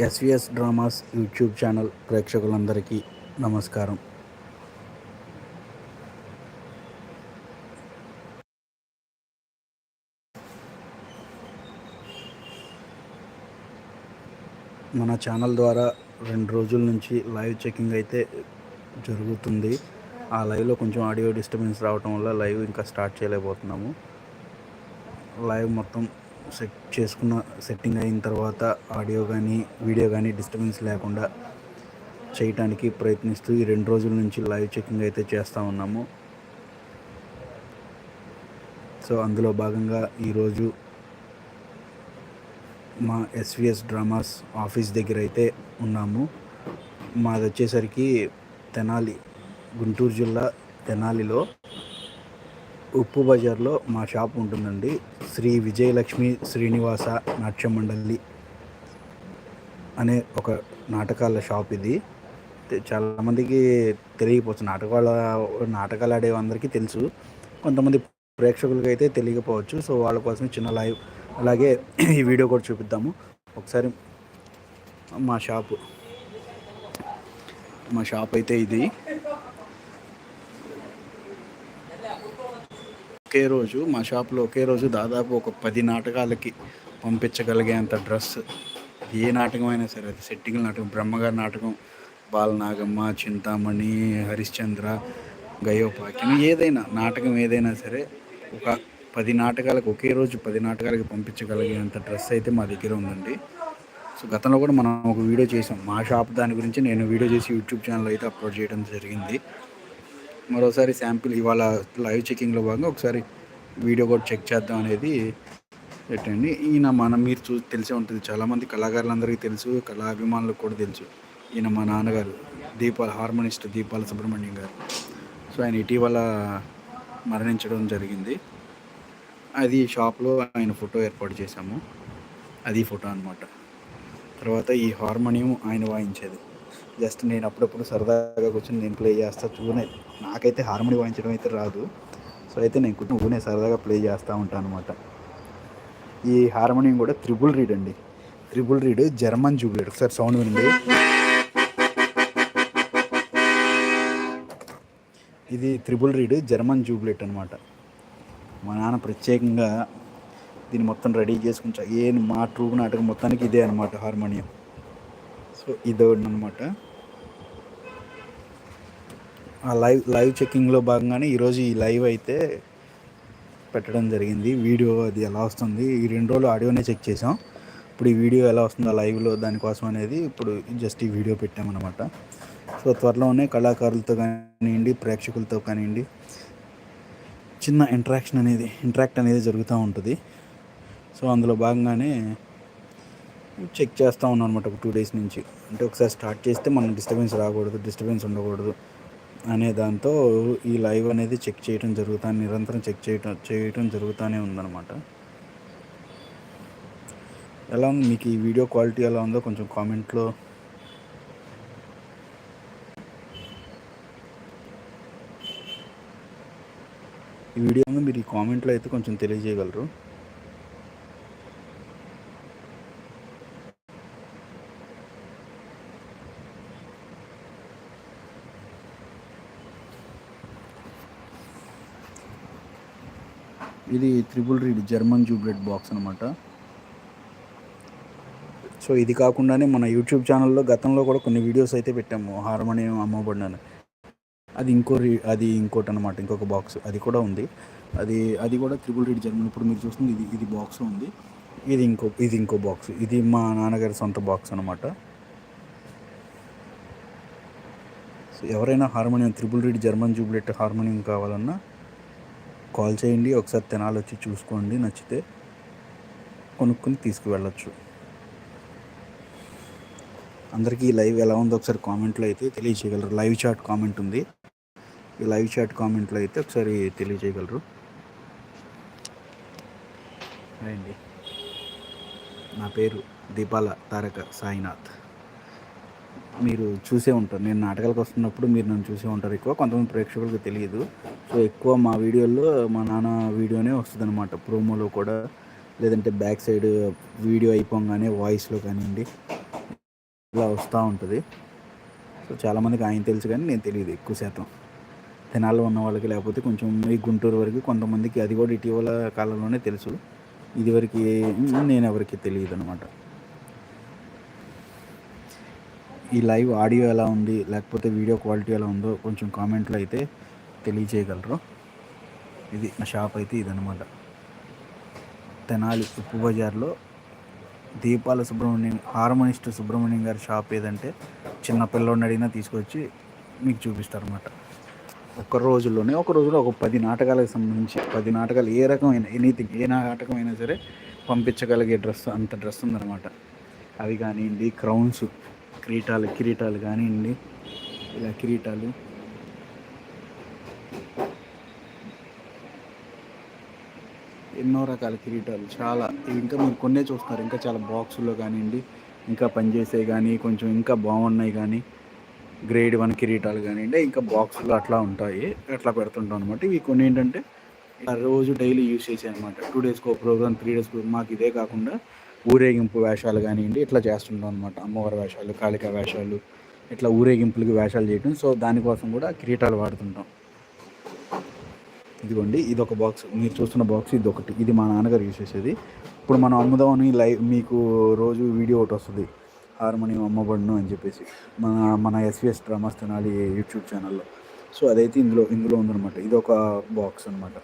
SVS dramas YouTube channel ప్రేక్షకులందరికీ నమస్కారం. మన ఛానల్ ద్వారా రెండు రోజుల నుంచి లైవ్ చెకింగ్ అయితే జరుగుతుంది. ఆ లైవ్లో కొంచెం ఆడియో డిస్టర్బెన్స్ రావటం వల్ల లైవ్ ఇంకా స్టార్ట్ చేయలేకపోతున్నాము. లైవ్ మొత్తం సెట్ చేసుకున్న సెట్టింగ్ అయిన తర్వాత ఆడియో కానీ వీడియో కానీ డిస్టర్బెన్స్ లేకుండా చేయటానికి ప్రయత్నిస్తూ ఈ రెండు రోజుల నుంచి లైవ్ చెకింగ్ అయితే చేస్తూ ఉన్నాము. సో అందులో భాగంగా ఈరోజు మా ఎస్విఎస్ డ్రామాస్ ఆఫీస్ దగ్గర అయితే ఉన్నాము. మాది వచ్చేసరికి తెనాలి గుంటూరు జిల్లా తెనాలిలో. ఉప్పు బజార్లో మా షాప్ ఉంటుందండి. శ్రీ విజయలక్ష్మి శ్రీనివాస నాట్య మండలి అనే ఒక నాటకాల షాప్ ఇది. చాలామందికి తెలియకపోవచ్చు. నాటకాల నాటకాలు ఆడే అందరికీ తెలుసు. కొంతమంది ప్రేక్షకులకి అయితే తెలియకపోవచ్చు. సో వాళ్ళ కోసం చిన్న లైవ్ అలాగే ఈ వీడియో కూడా చూపిద్దాము. ఒకసారి మా షాపు మా షాప్ అయితే ఇది. ఒకే రోజు మా షాప్లో ఒకే రోజు దాదాపు ఒక పది నాటకాలకి పంపించగలిగేంత డ్రెస్. ఏ నాటకం అయినా సరే అది సెట్టింగ్ నాటకం బ్రహ్మగారి నాటకం బాలనాగమ్మ చింతామణి హరిశ్చంద్ర గయోపాక్యం ఏదైనా నాటకం ఏదైనా సరే ఒక పది నాటకాలకు ఒకే రోజు పది నాటకాలకి పంపించగలిగేంత డ్రెస్ అయితే మా దగ్గర ఉందండి. సో గతంలో కూడా మనం ఒక వీడియో చేసాం మా షాప్ దాని గురించి నేను వీడియో చేసి యూట్యూబ్ ఛానల్ అయితే అప్లోడ్ చేయడం జరిగింది. మరోసారి శాంపిల్ ఇవాళ లైవ్ చెకింగ్లో భాగంగా ఒకసారి వీడియో కూడా చెక్ చేద్దాం అనేది పెట్టండి. ఈయన మన మీరు చూ తెలిసే ఉంటుంది. చాలామంది కళాకారులందరికీ తెలుసు కళా అభిమానులకు కూడా తెలుసు. ఈయన మా నాన్నగారు దీపాల హార్మోనిస్ట్ దీపాల సుబ్రహ్మణ్యం గారు. సో ఆయన ఇటీవల మరణించడం జరిగింది. అది షాప్లో ఆయన ఫోటో ఏర్పాటు చేశాము. అది ఫోటో అన్నమాట. తర్వాత ఈ హార్మోనియం ఆయన వాయించేది. జస్ట్ నేను అప్పుడప్పుడు సరదాగా కూర్చొని నేను ప్లే చేస్తా చూనే నాకైతే హార్మోని వాయించడం అయితే రాదు. సో అయితే నేను కూర్చొని ఊనే సరదాగా ప్లే చేస్తూ ఉంటాను అనమాట ఈ హార్మోనియం కూడా త్రిబుల్ రీడ్ అండి. త్రిబుల్ రీడ్ జర్మన్ జూబ్లెట్ ఒకసారి సౌండ్ వినండి. ఇది త్రిబుల్ రీడ్ జర్మన్ జూబ్లెట్ అనమాట మా నాన్న ప్రత్యేకంగా దీన్ని మొత్తం రెడీ చేసుకుని ఏ మా ట్రూప్ నాటకం మొత్తానికి ఇదే అనమాట హార్మోనియం. సో ఇది అనమాట ఆ లైవ్ లైవ్ చెక్కింగ్లో భాగంగానే ఈరోజు ఈ లైవ్ అయితే పెట్టడం జరిగింది. వీడియో అది ఎలా వస్తుంది? ఈ రెండు రోజులు ఆడియోనే చెక్ చేసాం. ఇప్పుడు ఈ వీడియో ఎలా వస్తుందో లైవ్లో దానికోసం అనేది ఇప్పుడు జస్ట్ ఈ వీడియో పెట్టామన్నమాట సో త్వరలోనే కళాకారులతో కానివ్వండి ప్రేక్షకులతో కానివ్వండి చిన్న ఇంటరాక్షన్ అనేది ఇంటరాక్ట్ అనేది జరుగుతూ ఉంటుంది. సో అందులో భాగంగానే చెక్ చేస్తూ ఉన్నాను అనమాట ఒక టూ డేస్ నుంచి. అంటే ఒకసారి స్టార్ట్ చేస్తే మనం డిస్టర్బెన్స్ రాకూడదు డిస్టర్బెన్స్ ఉండకూడదు అనే దాంతో ఈ లైవ్ అనేది చెక్ చేయడం జరుగుతా నిరంతరం చెక్ చేయటం చేయటం జరుగుతూనే ఉందన్నమాట. ఎలా ఉంది? మీకు ఈ వీడియో క్వాలిటీ ఎలా ఉందో కొంచెం కామెంట్లో ఈ వీడియోను మీరు ఈ కామెంట్లో అయితే కొంచెం తెలియజేయగలరు. ఇది త్రిబుల్ రీడ్ జర్మన్ జూబ్లెట్ బాక్స్ అనమాట సో ఇది కాకుండానే మన యూట్యూబ్ ఛానల్లో గతంలో కూడా కొన్ని వీడియోస్ అయితే పెట్టాము. హార్మోనియం అమ్మబడినాను. అది ఇంకో రీ అది ఇంకోటి అనమాట ఇంకొక బాక్స్ అది కూడా ఉంది. అది అది కూడా త్రిబుల్ రీడ్ జర్మన్ ఇప్పుడు మీరు చూస్తుంది ఇది ఇది బాక్స్ ఉంది. ఇది ఇంకో ఇది ఇంకో బాక్స్ ఇది మా నాన్నగారి సొంత బాక్స్ అనమాట సో ఎవరైనా హార్మోనియం త్రిబుల్ రీడ్ జర్మన్ జూబ్లెట్ హార్మోనియం కావాలన్నా కాల్ చేయండి ఒకసారి తెనాలి వచ్చి చూసుకోండి నచ్చితే కొనుక్కొని తీసుకువెళ్ళచ్చు. అందరికీ ఈ లైవ్ ఎలా ఉందో ఒకసారి కామెంట్లో అయితే తెలియజేయగలరు. లైవ్ చాట్ కామెంట్ ఉంది. ఈ లైవ్ చాట్ కామెంట్లో అయితే ఒకసారి తెలియజేయగలరు. అండి. నా పేరు దీపాల తారక సాయినాథ్. మీరు చూసే ఉంటారు. నేను నాటకాలకు వస్తున్నప్పుడు మీరు నన్ను చూసే ఉంటారు ఎక్కువ. కొంతమంది ప్రేక్షకులకు తెలియదు. సో ఎక్కువ మా వీడియోల్లో మా నాన్న వీడియోనే వస్తుంది అనమాట ప్రోమోలో కూడా. లేదంటే బ్యాక్ సైడ్ వీడియో అయిపోగానే వాయిస్లో కానివ్వండి ఇలా వస్తూ ఉంటుంది. సో చాలామందికి ఆయన తెలుసు కానీ నేను తెలియదు ఎక్కువ శాతం. తెనాల్లో ఉన్న వాళ్ళకి లేకపోతే కొంచెం ఈ గుంటూరు వరకు కొంతమందికి అది కూడా ఇటీవల కాలంలోనే తెలుసు. ఇదివరకు నేను ఎవరికి తెలియదు అనమాట ఈ లైవ్ ఆడియో ఎలా ఉంది లేకపోతే వీడియో క్వాలిటీ ఎలా ఉందో కొంచెం కామెంట్లో అయితే తెలియచేయగలరు ఇది నా షాప్ అయితే ఇదనమాట తెనాలి ఉప్పు బజార్లో దీపాల సుబ్రహ్మణ్యం హార్మోనిస్ట్ సుబ్రహ్మణ్యం గారి షాప్ ఏదంటే చిన్న పిల్లోడిని అడిగినా తీసుకొచ్చి మీకు చూపిస్తారు అనమాట ఒక్క రోజుల్లోనే ఒక రోజులో ఒక పది నాటకాలకు సంబంధించి పది నాటకాలు ఏ రకమైన ఎనీథింగ్ ఏ నాటకం అయినా సరే పంపించగలిగే డ్రెస్ అంత డ్రెస్ ఉందన్నమాట. అవి కానివ్వండి క్రౌన్స్ కిరీటాలు కిరీటాలు కానివ్వండి. ఇలా కిరీటాలు. ఎన్నో రకాల కిరీటాలు. చాలా ఇంకా మీరు కొన్నే చూస్తున్నారు ఇంకా చాలా బాక్సుల్లో కానివ్వండి ఇంకా పనిచేసే కానీ కొంచెం ఇంకా బాగున్నాయి కానీ గ్రేడ్ వన్ కిరీటాలు కానివ్వండి ఇంకా బాక్సులు అట్లా ఉంటాయి. అట్లా పెడుతుంటాం అనమాట ఇవి కొన్ని ఏంటంటే రోజు డైలీ యూస్ చేసాయి అనమాట టూ డేస్కి ఒక ప్రోగ్రామ్ త్రీ డేస్కి మాకు ఇదే కాకుండా ఊరేగింపు వేషాలు కానివ్వండి ఇట్లా చేస్తుంటాం అనమాట అమ్మవారి వేషాలు కాళిక వేషాలు ఇట్లా ఊరేగింపులకి వేషాలు చేయడం సో దానికోసం కూడా కిరీటాలు వాడుతుంటాం. ఇదిగోండి ఇది ఒక బాక్స్ మీరు చూస్తున్న బాక్స్ ఇది ఒకటి ఇది మా నాన్నగారు యూస్ చేసేది ఇప్పుడు మనం అమ్ముదామని లైవ్ మీకు రోజు వీడియో ఒకటి వస్తుంది. హార్మోనియం అమ్మబడును అని చెప్పేసి. మన మన ఎస్విఎస్ డ్రామాస్ తినాలి యూట్యూబ్ ఛానల్లో. సో అదైతే ఇందులో ఇందులో ఉందన్నమాట. ఇది ఒక బాక్స్ అనమాట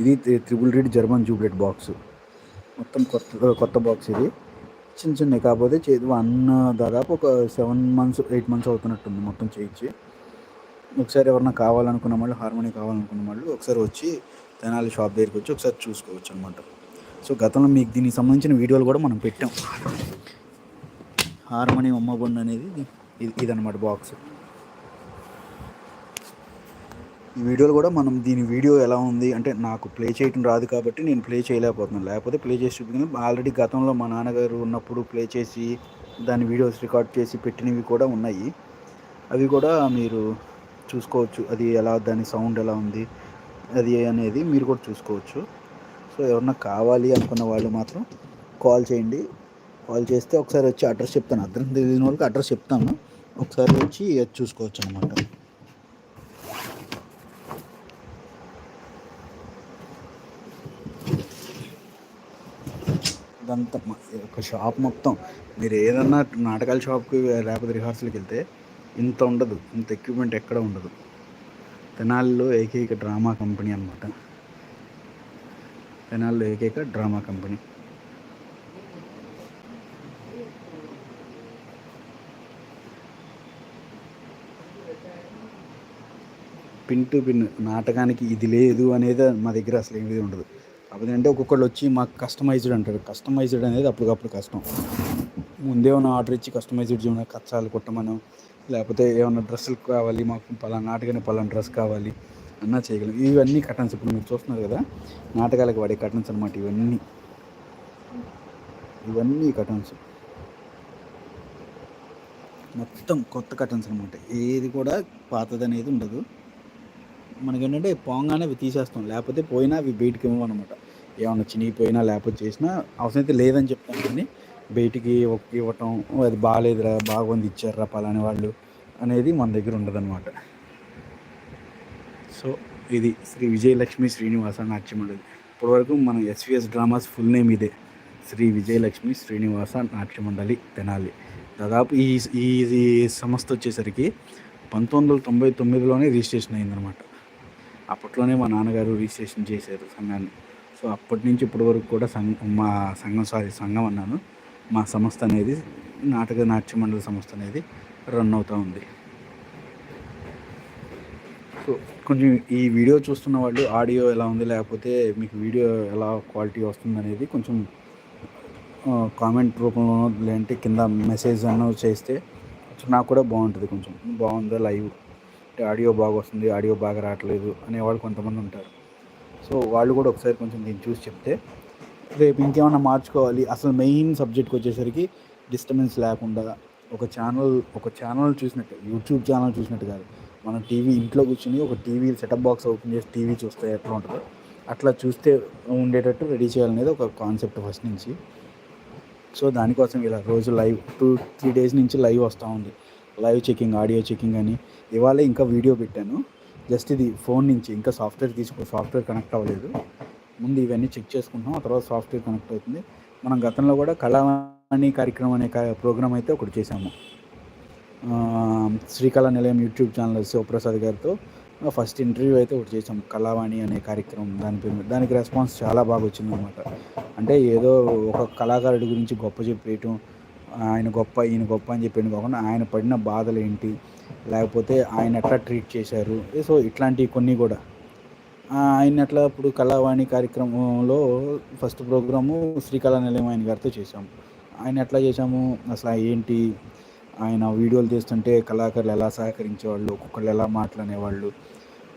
ఇది త్రిబుల్ రెడ్ జర్మన్ జూబ్లెట్ బాక్స్ మొత్తం కొత్త కొత్త బాక్స్ ఇది. చిన్న చిన్నవి కాకపోతే చేతి వన్ దాదాపు ఒక సెవెన్ మంత్స్ ఎయిట్ మంత్స్ అవుతున్నట్టుంది మొత్తం చేయించి. ఒకసారి ఎవరన్నా కావాలనుకున్న వాళ్ళు హార్మోని కావాలనుకున్న వాళ్ళు ఒకసారి వచ్చి తెనాలి షాప్ దగ్గరికి వచ్చి ఒకసారి చూసుకోవచ్చు అనమాట సో గతంలో మీకు దీనికి సంబంధించిన వీడియోలు కూడా మనం పెట్టాం. హార్మోని అమ్మబొండు అనేది ఇది ఇదనమాట బాక్స్ ఈ వీడియోలు కూడా మనం దీని వీడియో ఎలా ఉంది అంటే నాకు ప్లే చేయటం రాదు కాబట్టి నేను ప్లే చేయలేకపోతున్నాను. లేకపోతే ప్లే చేసి చూపించాను. ఆల్రెడీ గతంలో మా నాన్నగారు ఉన్నప్పుడు ప్లే చేసి దాని వీడియోస్ రికార్డ్ చేసి పెట్టినవి కూడా ఉన్నాయి. అవి కూడా మీరు చూసుకోవచ్చు. అది ఎలా దాని సౌండ్ ఎలా ఉంది అది అనేది మీరు కూడా చూసుకోవచ్చు. సో ఎవరన్నా కావాలి అనుకున్న వాళ్ళు మాత్రం కాల్ చేయండి. కాల్ చేస్తే ఒకసారి వచ్చి అడ్రస్ చెప్తాను. అడ్రస్ తెలియని వాళ్ళకి అడ్రస్ చెప్తాను. ఒకసారి వచ్చి చూసుకోవచ్చు అనమాట ఇదంతా ఒక షాప్ మొత్తం. మీరు ఏదన్నా నాటకాల షాప్కి లేకపోతే రిహార్సల్కి వెళ్తే ఇంత ఉండదు. ఇంత ఎక్విప్మెంట్ ఎక్కడ ఉండదు. తెనాలిలో ఏకైక డ్రామా కంపెనీ అనమాట తెనాలిలో ఏకైక drama company. Pin to pin నాటకానికి ఇది లేదు అనేది మా దగ్గర అసలు ఏమీ ఉండదు. కాకపోతే అంటే ఒక్కొక్కళ్ళు వచ్చి మాకు కస్టమైజ్డ్ అంటారు. కస్టమైజ్డ్ అనేది అప్పటికప్పుడు కష్టం. ముందే ఉన్న ఆర్డర్ ఇచ్చి కస్టమైజ్డ్ చేయమని కచ్చాలు కొట్టమనం లేకపోతే ఏమైనా డ్రెస్సులు కావాలి మాకు పలానా నాటకాన్ని పలానా డ్రెస్ కావాలి అన్నా చేయగలం. ఇవన్నీ కటన్స్ ఇప్పుడు మీరు చూస్తున్నారు కదా నాటకాలకు వాడే కటన్స్ అనమాట ఇవన్నీ. ఇవన్నీ కటన్స్ మొత్తం కొత్త కటన్స్ అనమాట ఏది కూడా పాతది అనేది ఉండదు. మనకేంటంటే పోంగానే అవి తీసేస్తాం. లేకపోతే పోయినా అవి బయటకి ఇవ్వమన్నమాట. ఏమన్నా చినిగిపోయినా లేకపోతే చేసినా అవసరం అయితే లేదని చెప్తాను కానీ బయటికి ఇవ్వటం అది బాగాలేదురా బాగుంది ఇచ్చారా పలాని వాళ్ళు అనేది మన దగ్గర ఉండదన్నమాట. సో ఇది శ్రీ విజయలక్ష్మి శ్రీనివాస నాట్యమండలి ఇప్పటివరకు మన ఎస్విఎస్ డ్రామాస్ ఫుల్ నేమ్ ఇదే. శ్రీ విజయలక్ష్మి శ్రీనివాస నాట్యమండలి తెనాలి. దాదాపు ఈ ఈ సంస్థ వచ్చేసరికి పంతొమ్మిది వందల తొంభై తొమ్మిదిలోనే రిజిస్ట్రేషన్ అయిందనమాట అప్పట్లోనే మా నాన్నగారు రిజిస్ట్రేషన్ చేశారు సంఘాన్ని. సో అప్పటి నుంచి ఇప్పటి వరకు కూడా సంఘం మా సంఘం సారీ సంఘం అన్నాను. మా సంస్థ అనేది నాటక నాట్య మండలి సంస్థ అనేది రన్ అవుతూ ఉంది. సో కొంచెం ఈ వీడియో చూస్తున్న వాళ్ళు ఆడియో ఎలా ఉంది లేకపోతే మీకు వీడియో ఎలా క్వాలిటీ వస్తుంది అనేది కొంచెం కామెంట్ రూపంలోనో లేదంటే కింద మెసేజ్ అన్న చేస్తే నాకు కూడా బాగుంటుంది కొంచెం. బాగుంది లైవ్? ఆడియో బాగా వస్తుంది ఆడియో బాగా రావట్లేదు అనేవాళ్ళు కొంతమంది ఉంటారు. సో వాళ్ళు కూడా ఒకసారి కొంచెం దీన్ని చూసి చెప్తే రేపు ఇంకేమైనా మార్చుకోవాలి? అసలు మెయిన్ సబ్జెక్ట్కి వచ్చేసరికి డిస్టర్బెన్స్ లేకుండా ఒక ఛానల్ ఒక ఛానల్ చూసినట్టు యూట్యూబ్ ఛానల్ చూసినట్టు కాదు. మనం టీవీ ఇంట్లో కూర్చుని ఒక టీవీ సెటప్ బాక్స్ ఓపెన్ చేసి టీవీ చూస్తే ఎట్లా ఉంటుందో అట్లా చూస్తే ఉండేటట్టు రెడీ చేయాలనేది ఒక కాన్సెప్ట్ ఫస్ట్ నుంచి. సో దానికోసం ఇలా రోజు లైవ్ టూ త్రీ డేస్ నుంచి లైవ్ వస్తూ ఉంది. లైవ్ చెకింగ్ ఆడియో చెకింగ్ అని. ఇవాళ ఇంకా వీడియో పెట్టాను. జస్ట్ ఇది ఫోన్ నుంచి ఇంకా సాఫ్ట్వేర్ తీసుకో సాఫ్ట్వేర్ కనెక్ట్ అవ్వలేదు. ముందు ఇవన్నీ చెక్ చేసుకుంటున్నాం ఆ తర్వాత సాఫ్ట్వేర్ కనెక్ట్ అవుతుంది. మనం గతంలో కూడా కళావాణి కార్యక్రమం అనే ప్రోగ్రామ్ అయితే ఒకటి చేశాము. శ్రీకళా నిలయం యూట్యూబ్ ఛానల్ శివప్రసాద్ గారితో ఫస్ట్ ఇంటర్వ్యూ అయితే ఒకటి చేసాం కళావాణి అనే కార్యక్రమం దాని పేరు దానికి రెస్పాన్స్ చాలా బాగా వచ్చిందనమాట అంటే ఏదో ఒక కళాకారుడి గురించి గొప్ప చెప్పేయటం ఆయన గొప్ప ఈయన గొప్ప అని చెప్పేయడం కాకుండా ఆయన పడిన బాధలు ఏంటి లేకపోతే ఆయన ఎట్లా ట్రీట్ చేశారు? సో ఇట్లాంటివి కొన్ని కూడా. ఆయన అట్లా ఇప్పుడు కళావాణి కార్యక్రమంలో ఫస్ట్ ప్రోగ్రాము శ్రీకళా నిలయం ఆయన గారితో చేసాము ఆయన ఎట్లా చేసాము అసలు ఏంటి? ఆయన వీడియోలు తీస్తుంటే కళాకారులు ఎలా సహకరించేవాళ్ళు? ఒక్కొక్కళ్ళు ఎలా మాట్లాడేవాళ్ళు?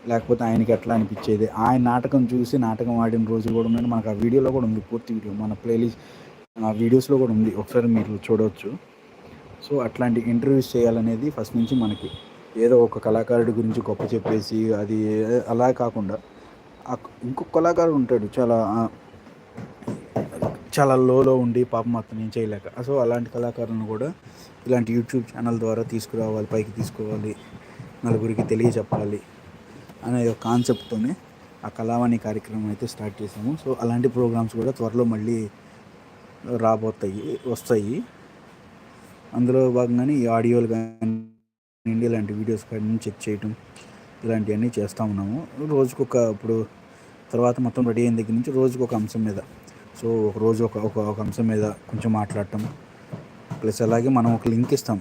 లేకపోతే ఆయనకి ఎట్లా అనిపించేది? ఆయన నాటకం చూసి నాటకం ఆడిన రోజులు కూడా ఉన్నాయి మనకు ఆ వీడియోలో కూడా ఉంది. పూర్తి వీడియో. మన ప్లేలిస్ట్ ఆ వీడియోస్లో కూడా ఉంది. ఒకసారి మీరు చూడవచ్చు సో అట్లాంటి ఇంటర్వ్యూస్ చేయాలనేది ఫస్ట్ నుంచి మనకి ఏదో ఒక కళాకారుడి గురించి గొప్ప చెప్పేసి అది అలా కాకుండా ఇంకొక కళాకారుడు ఉంటాడు చాలా చాలా లోలో ఉండి పాపం అతను ఏం చేయలేక. సో అలాంటి కళాకారులను కూడా ఇలాంటి యూట్యూబ్ ఛానల్ ద్వారా తీసుకురావాలి పైకి తీసుకోవాలి నలుగురికి తెలియచెప్పాలి అనే ఒక కాన్సెప్ట్తోనే ఆ కళావాణి కార్యక్రమం అయితే స్టార్ట్ చేసాము. సో అలాంటి ప్రోగ్రామ్స్ కూడా త్వరలో మళ్ళీ రాబోతాయి వస్తాయి. అందులో భాగంగానే ఈ ఆడియోలు కానీ ఇలాంటి వీడియోస్ కానీ చెక్ చేయటం ఇలాంటివన్నీ చేస్తూ ఉన్నాము. రోజుకొక ఇప్పుడు తర్వాత మొత్తం రెడీ అయిన దగ్గర నుంచి రోజుకు ఒక అంశం మీద. సో ఒక రోజు ఒక ఒక ఒక అంశం మీద కొంచెం మాట్లాడటం. ప్లస్ అలాగే మనం ఒక లింక్ ఇస్తాం.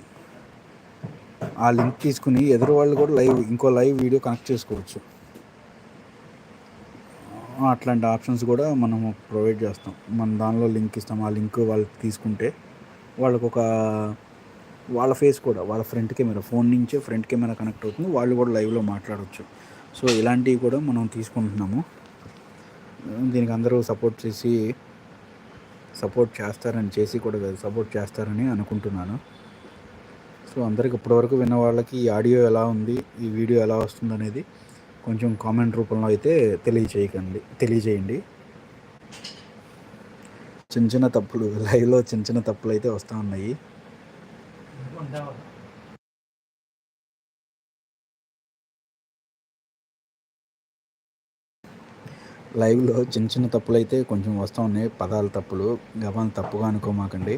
ఆ లింక్ తీసుకుని ఎదురు వాళ్ళు కూడా లైవ్ ఇంకో లైవ్ వీడియో కనెక్ట్ చేసుకోవచ్చు. అట్లాంటి ఆప్షన్స్ కూడా మనం ప్రొవైడ్ చేస్తాం. మన దానిలో లింక్ ఇస్తాం. ఆ లింక్ వాళ్ళకి తీసుకుంటే వాళ్ళకు ఒక వాళ్ళ ఫేస్ కూడా వాళ్ళ ఫ్రంట్ కెమెరా ఫోన్ నుంచే ఫ్రంట్ కెమెరా కనెక్ట్ అవుతుంది. వాళ్ళు కూడా లైవ్లో మాట్లాడవచ్చు సో ఇలాంటివి కూడా మనం తీసుకుంటున్నాము. దీనికి అందరూ సపోర్ట్ చేసి సపోర్ట్ చేస్తారని చేసి కూడా సపోర్ట్ చేస్తారని అనుకుంటున్నాను. సో అందరికి ఇప్పటివరకు విన్న వాళ్ళకి ఈ ఆడియో ఎలా ఉంది ఈ వీడియో ఎలా వస్తుంది అనేది కొంచెం కామెంట్ రూపంలో అయితే తెలియచేయకండి తెలియజేయండి. చిన్న చిన్న తప్పులు లైవ్లో చిన్న చిన్న తప్పులు అయితే వస్తూ ఉన్నాయి. లైవ్లో చిన్న చిన్న తప్పులు అయితే కొంచెం వస్తూ ఉన్నాయి. పదాల తప్పులు గవాన్ తప్పుగా అనుకోమాకండి.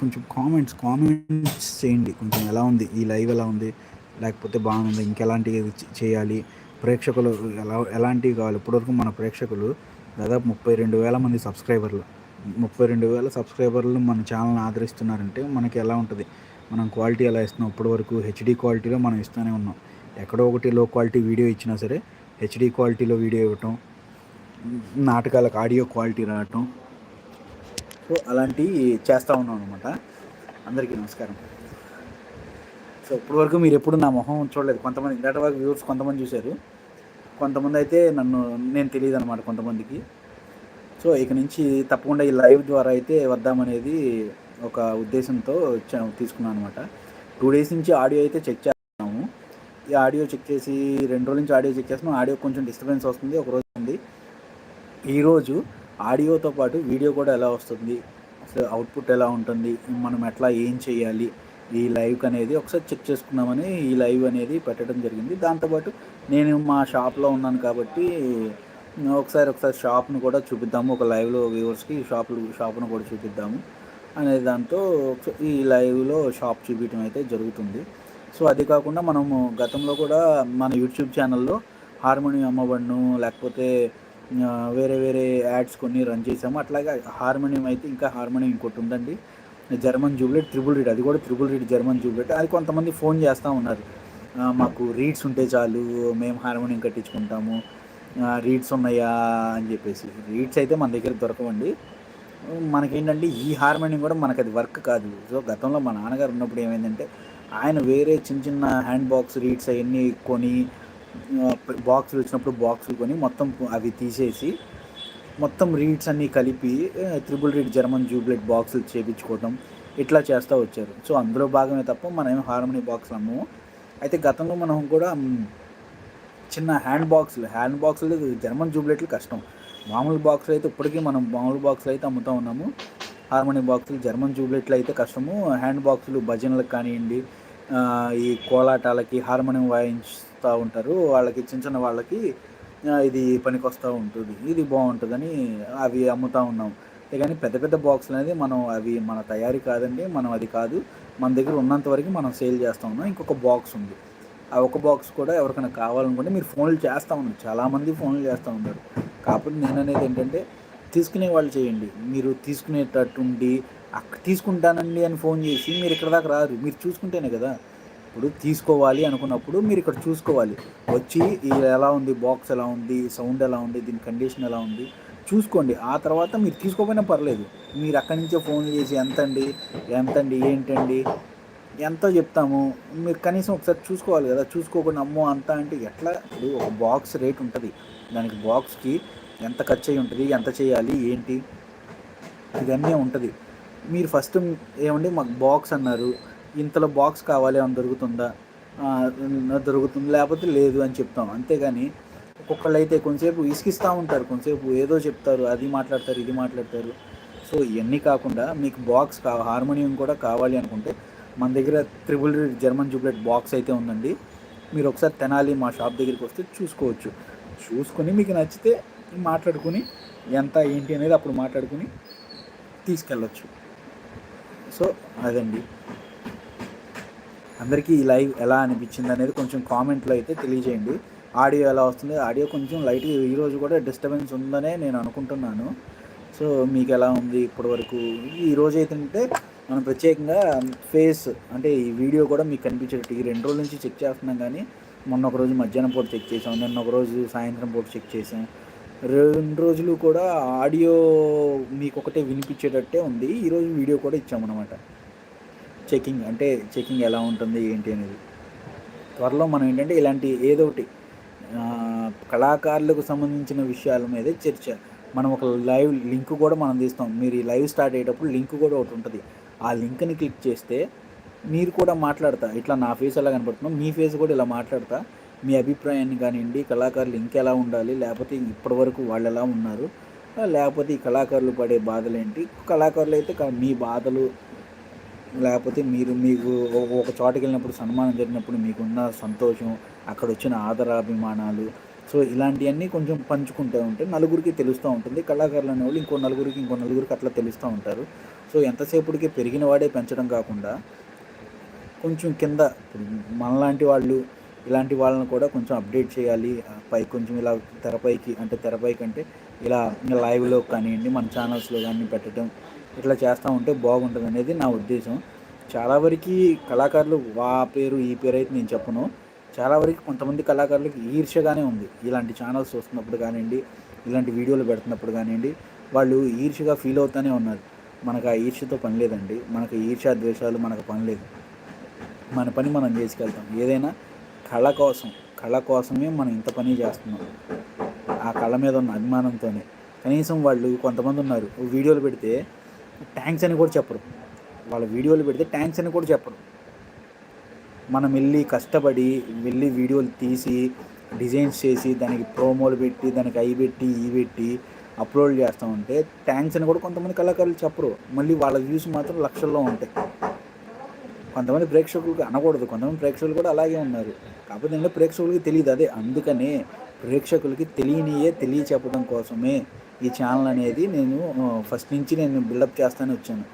కొంచెం కామెంట్స్ కామెంట్స్ చేయండి. కొంచెం ఎలా ఉంది? ఈ లైవ్ ఎలా ఉంది? లేకపోతే బాగుంది? ఇంకెలాంటివి చేయాలి? ప్రేక్షకులు ఎలా ఎలాంటివి కావాలి? ఇప్పటివరకు మన ప్రేక్షకులు దాదాపు ముప్పై రెండు వేల మంది సబ్స్క్రైబర్లు. ముప్పై రెండు వేల సబ్స్క్రైబర్లు మన ఛానల్ని ఆదరిస్తున్నారంటే మనకి ఎలా ఉంటుంది? మనం క్వాలిటీ ఎలా ఇస్తున్నాం? ఇప్పటివరకు హెచ్డి క్వాలిటీలో మనం ఇస్తూనే ఉన్నాం. ఎక్కడో ఒకటి లో క్వాలిటీ వీడియో ఇచ్చినా సరే హెచ్డి క్వాలిటీలో వీడియో ఇవ్వటం నాటకాలకు ఆడియో క్వాలిటీ రావటం సో అలాంటివి చేస్తూ ఉన్నాం అనమాట అందరికీ నమస్కారం. సో ఇప్పటివరకు మీరు ఎప్పుడు నా మొహం చూడలేదు. కొంతమంది ఇందాట వరకు వ్యూవర్స్ కొంతమంది చూశారు. కొంతమంది అయితే నన్ను నేను తెలియదు అనమాట కొంతమందికి. సో ఇక నుంచి తప్పకుండా ఈ లైవ్ ద్వారా అయితే వద్దామనేది ఒక ఉద్దేశంతో తీసుకున్నాను అనమాట టూ డేస్ నుంచి ఆడియో అయితే చెక్ చేస్తున్నాము. ఈ ఆడియో చెక్ చేసి రెండు రోజుల నుంచి ఆడియో చెక్ చేస్తున్నాం ఆడియో కొంచెం డిస్టర్బెన్స్ వస్తుంది ఒక రోజు ఉంది. ఈరోజు ఆడియోతో పాటు వీడియో కూడా ఎలా వస్తుంది? అసలు అవుట్పుట్ ఎలా ఉంటుంది? మనం ఎట్లా ఏం చేయాలి? ఈ లైవ్ అనేది ఒకసారి చెక్ చేసుకుందామని ఈ లైవ్ అనేది పెట్టడం జరిగింది. దాంతోపాటు నేను మా షాప్లో ఉన్నాను కాబట్టి ఒకసారి ఒకసారి షాప్ను కూడా చూపిద్దాము. ఒక లైవ్లో వ్యూవర్స్కి షాపులు షాప్ను కూడా చూపిద్దాము అనే దాంతో ఈ లైవ్లో షాప్ చూపించడం అయితే జరుగుతుంది. సో అది కాకుండా మనము గతంలో కూడా మన యూట్యూబ్ ఛానల్లో హార్మోనియం అమ్మబడును లేకపోతే వేరే వేరే యాడ్స్ కొన్ని రన్ చేసాము. అట్లాగే హార్మోనియం అయితే ఇంకా హార్మోనియం ఇంకోటి ఉందండి. జర్మన్ జూబ్లెట్ త్రిబుల్ రీడ్. అది కూడా త్రిబుల్ రీడ్ జర్మన్ జూబ్లెట్. అది కొంతమంది ఫోన్ చేస్తూ ఉన్నారు. మాకు రీడ్స్ ఉంటే చాలు మేము హార్మోనియం కట్టించుకుంటాము రీడ్స్ ఉన్నాయా అని చెప్పేసి. రీడ్స్ అయితే మన దగ్గర దొరకవండి. మనకేంటంటే ఈ హార్మోనియం కూడా మనకు అది వర్క్ కాదు. సో గతంలో మా నాన్నగారు ఉన్నప్పుడు ఏమైందంటే ఆయన వేరే చిన్న చిన్న హ్యాండ్ బాక్స్ రీడ్స్ అవన్నీ కొని బాక్సులు వచ్చినప్పుడు బాక్సులు కొని మొత్తం అవి తీసేసి మొత్తం రీడ్స్ అన్నీ కలిపి త్రిబుల్ రీడ్ జర్మన్ జూబ్లెట్ బాక్సులు చేపించుకోవటం ఇట్లా చేస్తూ వచ్చారు. సో అందులో భాగమే తప్ప మనం ఏం హార్మోనీ బాక్స్ అమ్మము. అయితే గతంలో మనం కూడా చిన్న హ్యాండ్ బాక్సులు హ్యాండ్ బాక్సులు జర్మన్ జూబ్లెట్లు కష్టం. మామూలు బాక్సులు అయితే ఇప్పటికీ మనం మామూలు బాక్సులు అయితే అమ్ముతూ ఉన్నాము. హార్మోనీ బాక్సులు జర్మన్ జూబ్లెట్లు అయితే కష్టము. హ్యాండ్ బాక్సులు భజనలకు కానివ్వండి ఈ కోలాటాలకి హార్మోనియం వాయించుతూ ఉంటారు. వాళ్ళకి చిన్న చిన్న వాళ్ళకి ఇది పనికొస్తూ ఉంటుంది. ఇది బాగుంటుందని అవి అమ్ముతూ ఉన్నాం. కానీ పెద్ద పెద్ద బాక్సులు అనేది మనం అవి మన తయారీ కాదండి మనం అది కాదు. మన దగ్గర ఉన్నంత వరకు మనం సేల్ చేస్తూ ఉన్నాం. ఇంకొక బాక్స్ ఉంది. ఆ ఒక బాక్స్ కూడా ఎవరికైనా కావాలనుకుంటే మీరు ఫోన్లు చేస్తూ ఉన్నారు. చాలామంది ఫోన్లు చేస్తూ ఉన్నారు. కాకపోతే నేను అనేది ఏంటంటే తీసుకునే వాళ్ళు చేయండి. మీరు తీసుకునేటట్టుండి అక్కడ తీసుకుంటానండి అని ఫోన్ చేసి మీరు ఇక్కడ దాకా రారు. మీరు చూసుకుంటేనే కదా. ఇప్పుడు తీసుకోవాలి అనుకున్నప్పుడు మీరు ఇక్కడ చూసుకోవాలి. వచ్చి ఇది ఎలా ఉంది బాక్స్ ఎలా ఉంది సౌండ్ ఎలా ఉంది దీని కండిషన్ ఎలా ఉంది చూసుకోండి. ఆ తర్వాత మీరు తీసుకోకపోయినా పర్లేదు. మీరు అక్కడి నుంచే ఫోన్ చేసి ఎంతండి ఎంతండి ఏంటండి ఎంతో చెప్తాము మీరు కనీసం ఒకసారి చూసుకోవాలి కదా. చూసుకోకుండా అమ్మో అంత అంటే ఎట్లా? ఇప్పుడు ఒక బాక్స్ రేట్ ఉంటుంది. దానికి బాక్స్కి ఎంత ఖర్చు అయి ఉంటుంది ఎంత చేయాలి ఏంటి? ఇవన్నీ ఉంటుంది. మీరు ఫస్ట్ ఏమండి మాకు బాక్స్ అన్నారు. ఇంతలో బాక్స్ కావాలి అని దొరుకుతుందా? దొరుకుతుంది లేకపోతే లేదు అని చెప్తాం. అంతేగాని ఒక్కొక్కళ్ళు అయితే కొంతసేపు ఇసుకిస్తూ ఉంటారు కొంతసేపు ఏదో చెప్తారు అది మాట్లాడతారు ఇది మాట్లాడతారు. సో ఇవన్నీ కాకుండా మీకు బాక్స్ కా హార్మోనియం కూడా కావాలి అనుకుంటే మన దగ్గర త్రిబుల్ జర్మన్ జూబ్లెట్ బాక్స్ అయితే ఉందండి. మీరు ఒకసారి తెనాలి మా షాప్ దగ్గరికి వస్తే చూసుకోవచ్చు. చూసుకొని మీకు నచ్చితే మాట్లాడుకుని ఎంత ఏంటి అనేది అప్పుడు మాట్లాడుకుని తీసుకెళ్ళచ్చు. సో అదండి. అందరికీ ఈ లైవ్ ఎలా అనిపించింది అనేది కొంచెం కామెంట్లో అయితే తెలియజేయండి. ఆడియో ఎలా వస్తుంది? ఆడియో కొంచెం లైట్గా ఈరోజు కూడా డిస్టర్బెన్స్ ఉందనే నేను అనుకుంటున్నాను. సో మీకు ఎలా ఉంది ఇప్పటివరకు? ఈ ఈరోజు అయితే అంటే మనం ప్రత్యేకంగా ఫేస్ అంటే ఈ వీడియో కూడా మీకు కనిపించేటట్టు ఈ రెండు రోజుల నుంచి చెక్ చేస్తున్నాం కానీ మొన్న ఒక రోజు మధ్యాహ్నం పూట చెక్ చేసాం. నిన్న ఒక రోజు సాయంత్రం పూట చెక్ చేసాం. రెండు రోజులు కూడా ఆడియో మీకు ఒకటే వినిపించేటట్టే ఉంది. ఈరోజు వీడియో కూడా ఇచ్చామన్నమాట. చెకింగ్ అంటే చెకింగ్ ఎలా ఉంటుంది ఏంటి అనేది. త్వరలో మనం ఏంటంటే ఇలాంటి ఏదో ఒకటి కళాకారులకు సంబంధించిన విషయాల మీద చర్చ. మనం ఒక లైవ్ లింక్ కూడా మనం తీస్తాం. మీరు ఈ లైవ్ స్టార్ట్ అయ్యేటప్పుడు లింక్ కూడా ఒకటి ఉంటుంది. ఆ లింక్ని క్లిక్ చేస్తే మీరు కూడా మాట్లాడతా. ఇట్లా నా ఫేస్ ఎలా కనపడుతున్నాం మీ ఫేస్ కూడా ఇలా మాట్లాడతా. మీ అభిప్రాయాన్ని కానివ్వండి కళాకారులు ఇంకెలా ఉండాలి లేకపోతే ఇప్పటివరకు వాళ్ళు ఎలా ఉన్నారు లేకపోతే ఈ కళాకారులు పడే బాధలు ఏంటి కళాకారులు అయితే మీ బాధలు లేకపోతే మీరు మీకు ఒక- చోటకి వెళ్ళినప్పుడు సన్మానం జరిగినప్పుడు మీకున్న సంతోషం అక్కడ వచ్చిన ఆదరాభిమానాలు సో ఇలాంటివన్నీ కొంచెం పంచుకుంటూ ఉంటే నలుగురికి తెలుస్తూ ఉంటుంది. కళాకారులు అనేవాళ్ళు ఇంకో నలుగురికి ఇంకో నలుగురికి అట్లా తెలుస్తూ ఉంటారు. సో ఎంతసేపటికి పెరిగిన వాడే పెంచడం కాకుండా కొంచెం కింద మనలాంటి వాళ్ళు ఇలాంటి వాళ్ళని కూడా కొంచెం అప్డేట్ చేయాలి. పై కొంచెం ఇలా తెరపైకి అంటే తెరపైకి అంటే ఇలా లైవ్లో కానివ్వండి మన ఛానల్స్లో కానీ పెట్టడం ఇట్లా చేస్తూ ఉంటే బాగుంటుంది అనేది నా ఉద్దేశం. చాలా వరకు కళాకారులు వా పేరు ఈ పేరు అయితే నేను చెప్పను. చాలా వరకు కొంతమంది కళాకారులకు ఈర్ష్యగానే ఉంది. ఇలాంటి ఛానల్స్ వస్తున్నప్పుడు కానివ్వండి ఇలాంటి వీడియోలు పెడుతున్నప్పుడు కానివ్వండి వాళ్ళు ఈర్ష్యగా ఫీల్ అవుతూనే ఉన్నారు. మనకు ఆ ఈర్ష్యతో పని లేదండి. మనకు ఈర్ష్యా ద్వేషాలు మనకు పని లేదు. మన పని మనం చేసుకెళ్తాం. ఏదైనా కళ కోసం కళ కోసమే మనం ఇంత పని చేస్తున్నాం. ఆ కళ మీద ఉన్న అభిమానంతోనే. కనీసం వాళ్ళు కొంతమంది ఉన్నారు వీడియోలు పెడితే ట్యాంక్స్ అని కూడా చెప్పరు. వాళ్ళ వీడియోలు పెడితే ట్యాంక్స్ అని కూడా చెప్పరు. మనం వెళ్ళి కష్టపడి వెళ్ళి వీడియోలు తీసి డిజైన్స్ చేసి దానికి ప్రోమోలు పెట్టి దానికి అవి పెట్టి ఇవి పెట్టి అప్లోడ్ చేస్తూ ఉంటే ట్యాంక్స్ అని కూడా కొంతమంది కళాకారులు చెప్పరు. మళ్ళీ వాళ్ళ వ్యూస్ మాత్రం లక్షల్లో ఉంటాయి. కొంతమంది ప్రేక్షకులకు అనకూడదు. కొంతమంది ప్రేక్షకులు కూడా అలాగే ఉన్నారు. కాకపోతే ఏంటంటే ప్రేక్షకులకి తెలియదు. అదే అందుకనే ప్రేక్షకులకి తెలియనియే తెలియ చెప్పడం కోసమే ఈ ఛానల్ అనేది నేను ఫస్ట్ నుంచి నేను బిల్డప్ చేస్తానే వచ్చాను.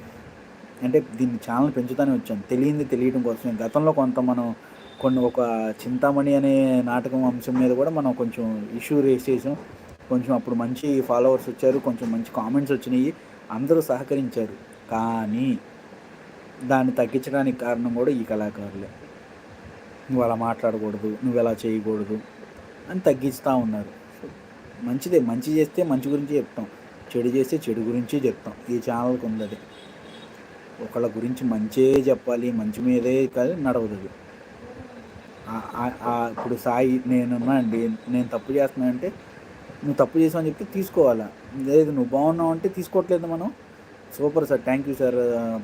అంటే దీన్ని ఛానల్ పెంచుతానే వచ్చాను. తెలియంది తెలియడం కోసం గతంలో కొంత మనం కొన్ని ఒక చింతామణి అనే నాటకం అంశం మీద కూడా మనం కొంచెం ఇష్యూ రేస్ చేసాం. కొంచెం అప్పుడు మంచి ఫాలోవర్స్ వచ్చారు. కొంచెం మంచి కామెంట్స్ వచ్చినాయి. అందరూ సహకరించారు. కానీ దాన్ని తగ్గించడానికి కారణం కూడా ఈ కళాకారులే. నువ్వు అలా మాట్లాడకూడదు. నువ్వు ఎలా చేయకూడదు అని తగ్గిస్తూ ఉన్నారు. మంచిదే మంచి చేస్తే మంచి గురించి చెప్తాం. చెడు చేస్తే చెడు గురించి చెప్తాం. ఈ ఛానల్కి ఉంది అది ఒకళ్ళ గురించి మంచే చెప్పాలి మంచి మీదే కాదు నడవదు ఇప్పుడు సాయి నేనున్నా అండి నేను తప్పు చేస్తున్నా అంటే నువ్వు తప్పు చేసావు అని చెప్తే తీసుకోవాలా? లేదు నువ్వు బాగున్నావు అంటే తీసుకోవట్లేదు మనం. Super sir thank you sir.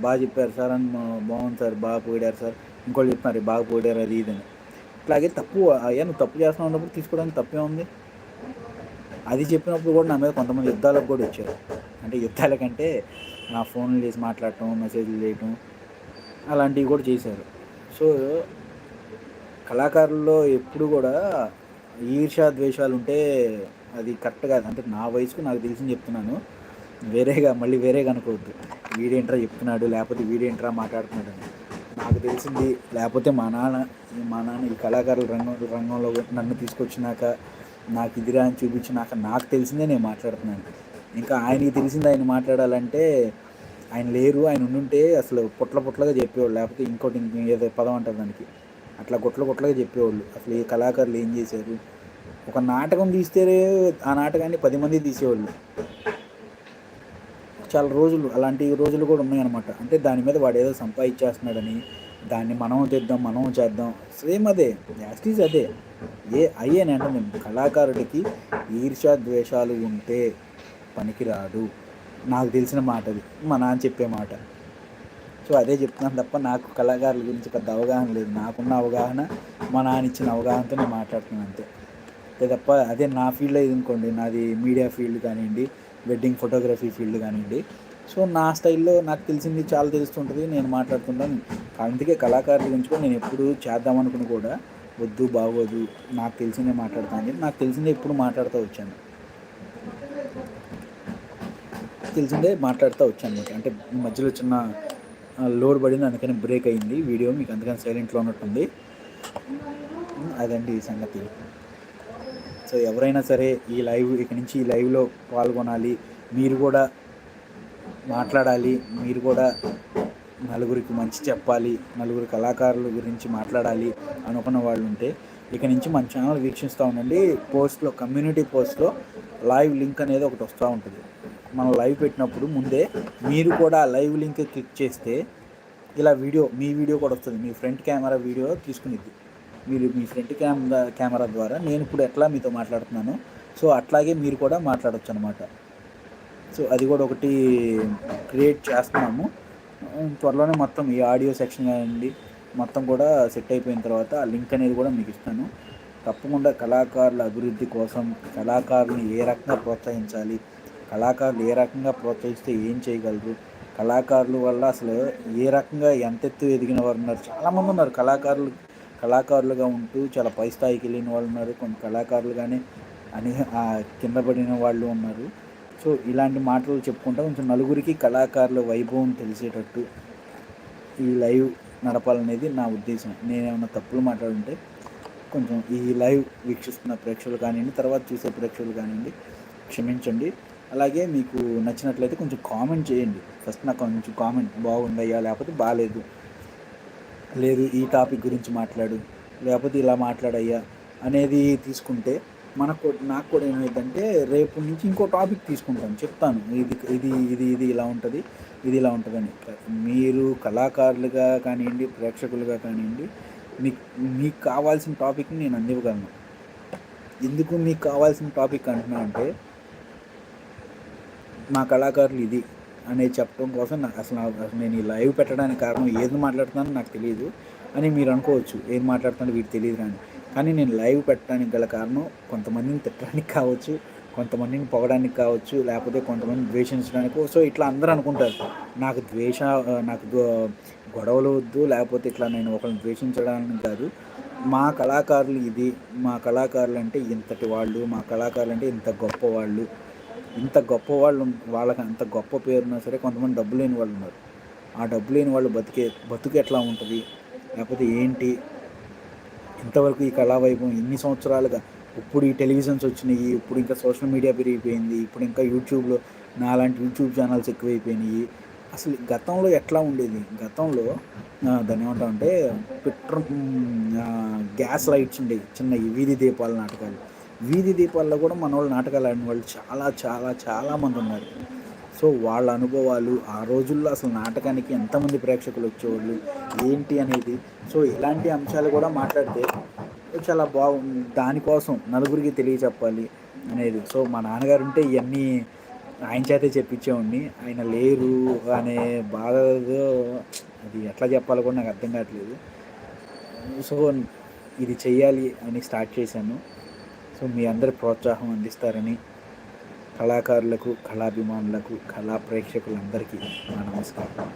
బాగా చెప్పారు సార్ అని బాగుంది సార్ బాగా పోయారు సార్. ఇంకోళ్ళు చెప్తున్నారు బాగా పోయారు అది ఇది అని. అట్లాగే తప్పు అయ్యా నువ్వు తప్పు చేస్తున్నావు అన్నప్పుడు తీసుకోవడానికి తప్పే ఉంది. అది చెప్పినప్పుడు కూడా నా మీద కొంతమంది యుద్ధాలకు కూడా వచ్చారు. అంటే యుద్ధాల కంటే నా ఫోన్లు చేసి మాట్లాడటం మెసేజ్లు చేయటం అలాంటివి కూడా చేశారు. సో కళాకారుల్లో ఎప్పుడు కూడా ఈర్షా ద్వేషాలు ఉంటే అది కరెక్ట్ కాదు. అంటే నా వయసుకు నాకు తెలిసింది చెప్తున్నాను. వేరేగా మళ్ళీ వేరేగా అనుకోవద్దు. వీడేంట్రా చెప్తున్నాడు లేకపోతే వీడేంట్రా మాట్లాడుతున్నాడు అని. నాకు తెలిసింది లేకపోతే మా నాన్న మా నాన్న ఈ కళాకారుల రంగం రంగంలో నన్ను తీసుకొచ్చినాక నాకు ఇదిరా అని చూపించినాక నాకు తెలిసిందే నేను మాట్లాడుతున్నాను. ఇంకా ఆయనకి తెలిసింది ఆయన మాట్లాడాలంటే ఆయన లేరు ఆయన ఉండుంటే అసలు పొట్ల పొట్లగా చెప్పేవాళ్ళు. లేకపోతే ఇంకోటి ఏదో పదం అంటారు దానికి. అట్లా గొట్ల గొట్లగా చెప్పేవాళ్ళు. అసలు ఈ కళాకారులు ఏం చేశారు? ఒక నాటకం తీస్తే ఆ నాటకాన్ని పది మంది తీసేవాళ్ళు. చాలా రోజులు అలాంటి రోజులు కూడా ఉన్నాయన్నమాట. అంటే దాని మీద వాడు ఏదో సంపాదించేస్తున్నాడని దాన్ని మనం తెద్దాం మనం చేద్దాం. సేమ్ అదే యాస్టీజ్ అదే. ఏ అయ్యేనంటే నేను కళాకారుడికి ఈర్ష ద్వేషాలు ఉంటే పనికిరాడు నాకు తెలిసిన మాట అది. మా నాన్న చెప్పే మాట. సో అదే చెప్తున్నాను తప్ప నాకు కళాకారుల గురించి పెద్ద అవగాహన లేదు. నాకున్న అవగాహన మా నాన్న ఇచ్చిన అవగాహనతో నేను మాట్లాడుతున్నాను అంతే. అంతే తప్ప అదే నా ఫీల్డ్ ఇది అనుకోండి. నాది మీడియా ఫీల్డ్ కానివ్వండి వెడ్డింగ్ ఫోటోగ్రఫీ ఫీల్డ్ కానివ్వండి సో నా స్టైల్లో నాకు తెలిసింది చాలా తెలుస్తుంటుంది నేను మాట్లాడుతుంటాను అందుకే కళాకారుల గురించి కూడా నేను ఎప్పుడు చేద్దామనుకుని కూడా వద్దు బాగోదు నాకు తెలిసిందే మాట్లాడతాను చెప్పి నాకు తెలిసిందే ఎప్పుడు మాట్లాడుతూ వచ్చాను. తెలిసిందే మాట్లాడుతూ వచ్చాను అనమాట. అంటే మధ్యలో చిన్న లోడ్ పడింది అందుకని బ్రేక్ అయింది వీడియో మీకు అందుకని సైలెంట్లో ఉన్నట్టుంది. అదండి ఈ సంగతి. సో ఎవరైనా సరే ఈ లైవ్ ఇక నుంచి ఈ లైవ్లో పాల్గొనాలి. మీరు కూడా మాట్లాడాలి. మీరు కూడా నలుగురికి మంచి చెప్పాలి. నలుగురు కళాకారుల గురించి మాట్లాడాలి అనుకున్న వాళ్ళు ఉంటే ఇక నుంచి మన ఛానల్ వీక్షిస్తూ ఉండండి. పోస్ట్లో కమ్యూనిటీ పోస్ట్లో లైవ్ లింక్ అనేది ఒకటి వస్తూ ఉంటుంది. మనం లైవ్ పెట్టినప్పుడు ముందే మీరు కూడా లైవ్ లింక్ క్లిక్ చేస్తే ఇలా వీడియో మీ వీడియో కూడా వస్తుంది. మీ ఫ్రంట్ కెమెరా వీడియో తీసుకునిద్ది మీరు మీ ఫ్రంట్ కెమెరా కెమెరా ద్వారా నేను ఇప్పుడు ఎట్లా మీతో మాట్లాడుతున్నాను సో అట్లాగే మీరు కూడా మాట్లాడొచ్చు అనమాట సో అది కూడా ఒకటి క్రియేట్ చేస్తున్నాము. త్వరలోనే మొత్తం ఈ ఆడియో సెక్షన్ కానివ్వండి మొత్తం కూడా సెట్ అయిపోయిన తర్వాత ఆ లింక్ అనేది కూడా మీకు ఇస్తాను. తప్పకుండా కళాకారుల అభివృద్ధి కోసం కళాకారులను ఏ రకంగా ప్రోత్సహించాలి కళాకారులు ఏ రకంగా ప్రోత్సహిస్తే ఏం చేయగలరు కళాకారుల వల్ల అసలు ఏ రకంగా ఎంత ఎత్తు ఎదిగిన వారు ఉన్నారు? చాలామంది ఉన్నారు కళాకారులు కళాకారులుగా ఉంటూ చాలా పై స్థాయికి వెళ్ళిన వాళ్ళు ఉన్నారు కొన్ని కళాకారులుగానే అని కింద పడిన వాళ్ళు ఉన్నారు. సో ఇలాంటి మాటలు చెప్పుకుంటా కొంచెం నలుగురికి కళాకారుల వైభవం తెలిసేటట్టు ఈ లైవ్ నడపాలనేది నా ఉద్దేశం. నేనేమన్నా తప్పులు మాట్లాడుంటే కొంచెం ఈ లైవ్ వీక్షిస్తున్న ప్రేక్షకులు కానివ్వండి తర్వాత చూసే ప్రేక్షకులు కానివ్వండి క్షమించండి. అలాగే మీకు నచ్చినట్లయితే కొంచెం కామెంట్ చేయండి. ఫస్ట్ నాకు కొంచెం కామెంట్ బాగుందయ్యా లేకపోతే బాగాలేదు లేదు ఈ టాపిక్ గురించి మాట్లాడు లేకపోతే ఇలా మాట్లాడయ్యా అనేది తీసుకుంటే మనకు నాకు కూడా ఏమైందంటే రేపు నుంచి ఇంకో టాపిక్ తీసుకుంటాను చెప్తాను. ఇది ఇది ఇది ఇది ఇలా ఉంటుంది ఇది ఇలా ఉంటుందని. మీరు కళాకారులుగా కానివ్వండి ప్రేక్షకులుగా కానివ్వండి మీకు మీకు కావాల్సిన టాపిక్ని నేను అందివ్వగలను. ఎందుకు మీకు కావాల్సిన టాపిక్ అంటున్నా అంటే మా కళాకారులు ఇది అనేది చెప్పడం కోసం నాకు అసలు నా- అసలు నేను ఈ లైవ్ పెట్టడానికి కారణం ఏది మాట్లాడుతున్నానో నాకు తెలియదు. అని మీరు అనుకోవచ్చు ఏం మాట్లాడుతున్నానో వీటి తెలియదు కానీ. కానీ నేను లైవ్ పెట్టడానికి గల కారణం కొంతమందిని తిట్టడానికి కావచ్చు కొంతమందిని పొగడానికి కావచ్చు లేకపోతే కొంతమందిని ద్వేషించడానికి. సో ఇట్లా అందరూ అనుకుంటారు. నాకు ద్వేష నాకు గొడవలు వద్దు లేకపోతే ఇట్లా నేను ఒకరిని ద్వేషించడానికి కాదు. మా కళాకారులు ఇది మా కళాకారులు అంటే ఇంతటి వాళ్ళు మా కళాకారులు అంటే ఇంత గొప్ప వాళ్ళు. ఇంత గొప్ప వాళ్ళు వాళ్ళకి అంత గొప్ప పేరున్నా సరే కొంతమంది డబ్బు లేని వాళ్ళు ఉన్నారు. ఆ డబ్బు లేని వాళ్ళు బతికే బతుకు ఎట్లా ఉంటుంది? లేకపోతే ఏంటి? ఇంతవరకు ఈ కళావైభవం ఎన్ని సంవత్సరాలుగా ఇప్పుడు ఈ టెలివిజన్స్ వచ్చినాయి ఇప్పుడు ఇంకా సోషల్ మీడియా పెరిగిపోయింది ఇప్పుడు ఇంకా యూట్యూబ్లో నాలాంటి యూట్యూబ్ ఛానల్స్ ఎక్కువైపోయినాయి. అసలు గతంలో ఎట్లా ఉండేది? గతంలో దాన్ని ఏమంటామంటే పెట్రోల్ గ్యాస్ లైట్స్ ఉండేవి చిన్న వీధి దీపాల నాటకాలు. వీధి దీపాల్లో కూడా మన వాళ్ళు నాటకాలు ఆడిన వాళ్ళు చాలా చాలా చాలా మంది ఉన్నారు. సో వాళ్ళ అనుభవాలు ఆ రోజుల్లో అసలు నాటకానికి ఎంతమంది ప్రేక్షకులు వచ్చేవాళ్ళు ఏంటి అనేది. సో ఇలాంటి అంశాలు కూడా మాట్లాడితే చాలా బాగుంది దానికోసం నలుగురికి తెలియచెప్పాలి అనేది. సో మా నాన్నగారు ఉంటే ఇవన్నీ ఆయన చేతే చెప్పించేవాడిని. ఆయన లేరు అనే బాధ అది ఎట్లా చెప్పాలో కూడా నాకు అర్థం కావట్లేదు. సో ఇది చేయాలి అని స్టార్ట్ చేశాను. సో మీ అందరి ప్రోత్సాహం అందిస్తారని కళాకారులకు కళాభిమానులకు కళా ప్రేక్షకులందరికీ నా నమస్కారం.